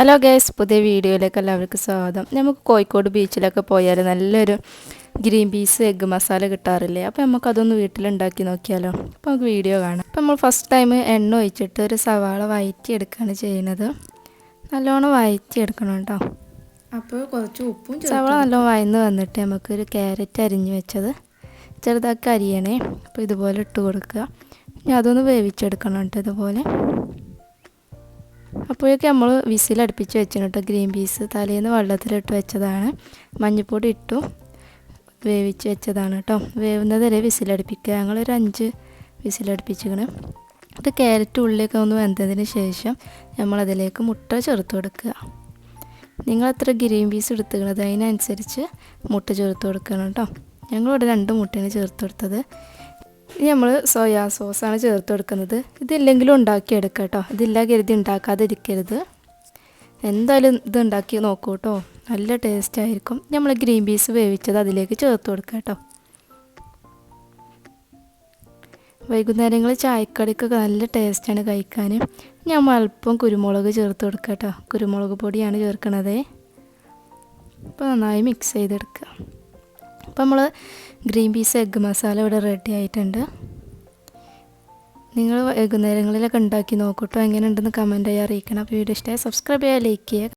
Hello guys പുതിയ വീഡിയോയിലേക്ക് എല്ലാവർക്കും സ്വാഗതം. നമുക്ക് കോഴിക്കോട് ബീച്ചിലൊക്കെ പോയാൽ നല്ലൊരു ഗ്രീൻ പീസ് എഗ്ഗ് മസാല കിട്ടാറില്ലേ? അപ്പോൾ നമുക്കതൊന്ന് വീട്ടിലുണ്ടാക്കി നോക്കിയാലോ. അപ്പോൾ നമുക്ക് വീഡിയോ കാണാം. അപ്പോൾ നമ്മൾ ഫസ്റ്റ് ടൈം എണ്ണ ഒഴിച്ചിട്ട് ഒരു സവാള വയറ്റി എടുക്കുകയാണ് ചെയ്യുന്നത്. നല്ലോണം വയറ്റി എടുക്കണം കേട്ടോ. അപ്പോൾ കുറച്ച് ഉപ്പും സവാള നല്ലോണം വയന്ന് വന്നിട്ട് നമുക്കൊരു ക്യാരറ്റ് അരിഞ്ഞ് വെച്ചത്. ചെറുതാക്കി അരിയണേ. അപ്പോൾ ഇതുപോലെ ഇട്ട് കൊടുക്കുക. ഇനി അതൊന്ന് വേവിച്ചെടുക്കണം കേട്ടോ ഇതുപോലെ. അപ്പോഴൊക്കെ നമ്മൾ വിസിലടുപ്പിച്ച് വെച്ചു കേട്ടോ. ഗ്രീൻ പീസ് തലേന്ന് വെള്ളത്തിലിട്ട് വെച്ചതാണ്. മഞ്ഞൾപ്പൊടി ഇട്ടു വേവിച്ച് വെച്ചതാണ് കേട്ടോ. വേവുന്നത് വരെ വിസിലടുപ്പിക്കുക ഞങ്ങളൊരു അഞ്ച് വിസിലടുപ്പിച്ചിക്കണ് അത് ക്യാരറ്റ് ഉള്ളിയൊക്കെ ഒന്ന് വെന്തതിന് ശേഷം നമ്മളതിലേക്ക് മുട്ട ചേർത്ത് കൊടുക്കുക. നിങ്ങൾ എത്ര ഗ്രീൻ പീസ് എടുത്തുക്കണത് അതിനനുസരിച്ച് മുട്ട ചേർത്ത് കൊടുക്കണം കേട്ടോ. ഞങ്ങളിവിടെ രണ്ട് മുട്ടയാണ് ചേർത്ത് കൊടുത്തത്. ഇനി നമ്മൾ സോയാ സോസാണ് ചേർത്ത് കൊടുക്കുന്നത് ഇതില്ലെങ്കിലും ഉണ്ടാക്കിയെടുക്കുക കേട്ടോ ഇതില്ല കരുതി ഉണ്ടാക്കാതിരിക്കരുത്. എന്തായാലും ഇത് ഉണ്ടാക്കി നോക്കൂ കേട്ടോ നല്ല ടേസ്റ്റ് ആയിരിക്കും. നമ്മൾ ഗ്രീൻ പീസ് വേവിച്ചത് അതിലേക്ക് ചേർത്ത് കൊടുക്കുക കേട്ടോ വൈകുന്നേരങ്ങളിൽ ചായക്കടിക്കൊക്കെ നല്ല ടേസ്റ്റാണ് കഴിക്കാൻ ഞാൻ അല്പം കുരുമുളക് ചേർത്ത് കൊടുക്കുക കേട്ടോ കുരുമുളക് പൊടിയാണ് ചേർക്കണത്. അപ്പോൾ നന്നായി മിക്സ് ചെയ്തെടുക്കുക അപ്പോൾ നമ്മൾ ഗ്രീൻ പീസ് എഗ്ഗ് മസാല ഇവിടെ റെഡി ആയിട്ടുണ്ട്. നിങ്ങൾ വൈകുന്നേരങ്ങളിലൊക്കെ ഉണ്ടാക്കി നോക്കൂട്ടോ. എങ്ങനെ ഉണ്ടെന്ന് ചെയ്യാൻ അറിയിക്കണം. അപ്പോൾ വീഡിയോ ഇഷ്ടമായി സബ്സ്ക്രൈബ് ചെയ്യുക ലൈക്ക് ചെയ്യുക.